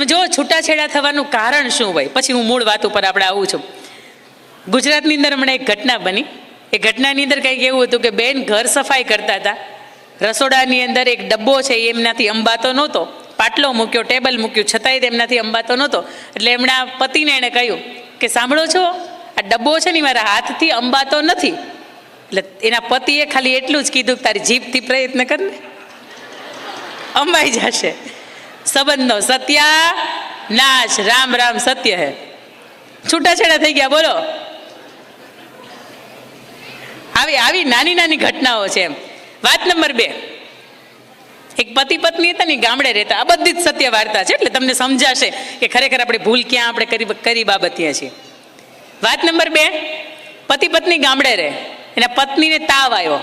તમે જો છૂટાછેડા થવાનું કારણ શું હોય? પછી હું મૂળ વાત ઉપર આપણે આવું છું. ગુજરાતની અંદર હમણાં એક ઘટના બની. એ ઘટનાની અંદર કંઈક એવું હતું કે બેન ઘર સફાઈ કરતા હતા. રસોડાની અંદર એક ડબ્બો છે એમનાથી અંબાતો નહોતો. પાટલો મૂક્યો, ટેબલ મૂક્યું, છતાંય તેમનાથી અંબાતો નહોતો. એટલે એમના પતિને એણે કહ્યું કે, સાંભળો છો, આ ડબ્બો છે ને મારા હાથથી અંબાતો નથી. એટલે એના પતિએ ખાલી એટલું જ કીધું કે, તારી જીભથી પ્રયત્ન કર ને. અંબાઈ જશે. સંબંધનો સત્યા, નાશ, રામ રામ, સત્ય હે. છૂટાછેડા થઈ ગયા, બોલો. આવી આવી નાની નાની ઘટનાઓ છે એમ. વાત નંબર બે. એક પતિ પત્ની હતા ને ગામડે રહેતા. આ બધી જ સત્ય વાર્તા છે, એટલે તમને સમજાશે કે ખરેખર આપણે ભૂલ ક્યાં આપણે કરી કરી બાબતીએ છીએ વાત નંબર બે. પતિ પત્ની ગામડે રહે. એના પત્નીને તાવ આવ્યો.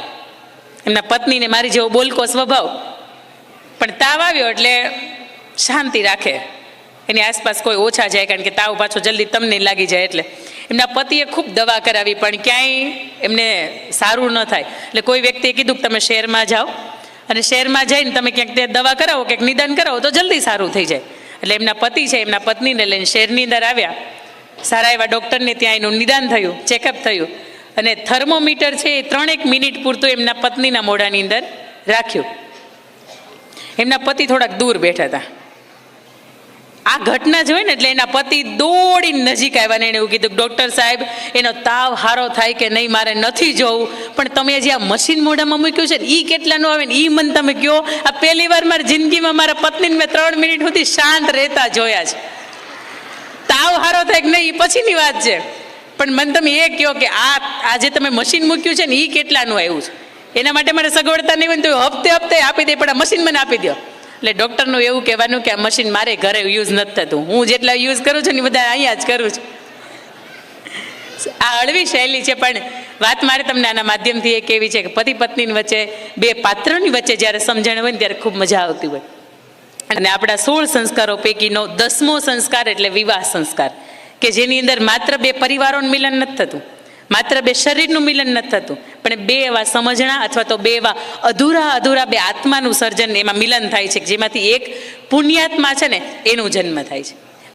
એમના પત્નીને મારી જેવો બોલકો સ્વભાવ. પણ તાવ આવ્યો એટલે શાંતિ રાખે. એની આસપાસ કોઈ ઓછા જાય કારણ કે તાવ પાછો જલ્દી તમને લાગી જાય એટલે. એમના પતિએ ખૂબ દવા કરાવી, પણ ક્યાંય એમને સારું ન થાય. એટલે કોઈ વ્યક્તિએ કીધું કે તમે શહેરમાં જાઓ. અને શહેરમાં જઈને તમે ક્યાંક તે દવા કરાવો, ક્યાંક નિદાન કરાવો, તો જલ્દી સારું થઈ જાય. એટલે એમના પતિ છે, એમના પત્નીને લઈને શહેરની અંદર આવ્યા. સારા એવા ડૉક્ટરને ત્યાં એનું નિદાન થયું, ચેકઅપ થયું. અને થર્મોમીટર છે એ ત્રણેક મિનિટ પૂરતું એમના પત્નીના મોઢાની અંદર રાખ્યું. એમના પતિ થોડાક દૂર બેઠા હતા. આ ઘટના જોઈને એટલે એના પતિ દોડીને નજીક આવ્યા ને એને એવું કીધું ડૉક્ટર સાહેબ, એનો તાવ હારો થાય કે નહીં, મારે નથી જોવું. પણ તમે જે આ મશીન મોઢામાં મૂક્યું છે એ કેટલાનું આવે ને એ મને તમે કહો આ પહેલી વાર મારી જિંદગીમાં મારા પત્નીને મેં ત્રણ મિનિટ સુધી શાંત રહેતા જોયા છે. તાવ હારો થાય કે નહીં એ પછીની વાત છે. પણ મને તમે એ કહો કે આ આજે તમે મશીન મૂક્યું છે ને એ કેટલાનું આવ્યું છે? એના માટે મારે સગવડતા નહીં હોય તો હપ્તે હપ્તે આપી દે, પણ આ મશીન મને આપી દો એટલે ડૉક્ટરનું એવું કહેવાનું કે આ મશીન મારે ઘરે યુઝ નથી થતું. હું જેટલા યુઝ કરું છું ને બધા અહીંયા જ કરું છું. આ હળવી શૈલી છે, પણ વાત મારે તમને આના માધ્યમથી એ કેવી છે કે પતિ પત્નીની વચ્ચે, બે પાત્રોની વચ્ચે જ્યારે સમજણ હોય ને ત્યારે ખૂબ મજા આવતી હોય. અને આપણા સોળ સંસ્કારો પૈકીનો દસમો સંસ્કાર એટલે વિવાહ સંસ્કાર, કે જેની અંદર માત્ર બે પરિવારોનું મિલન નથી થતું. માત્ર બે શરીરનું મિલન નથી થતું, પણ બે એવા સમજણા અથવા તો બે એવા અધૂરા અધૂરા બે આત્માનું સર્જન એમાં મિલન થાય છે, જેમાંથી એક પુણ્યાત્મા છે ને, એનું જન્મ થાય છે.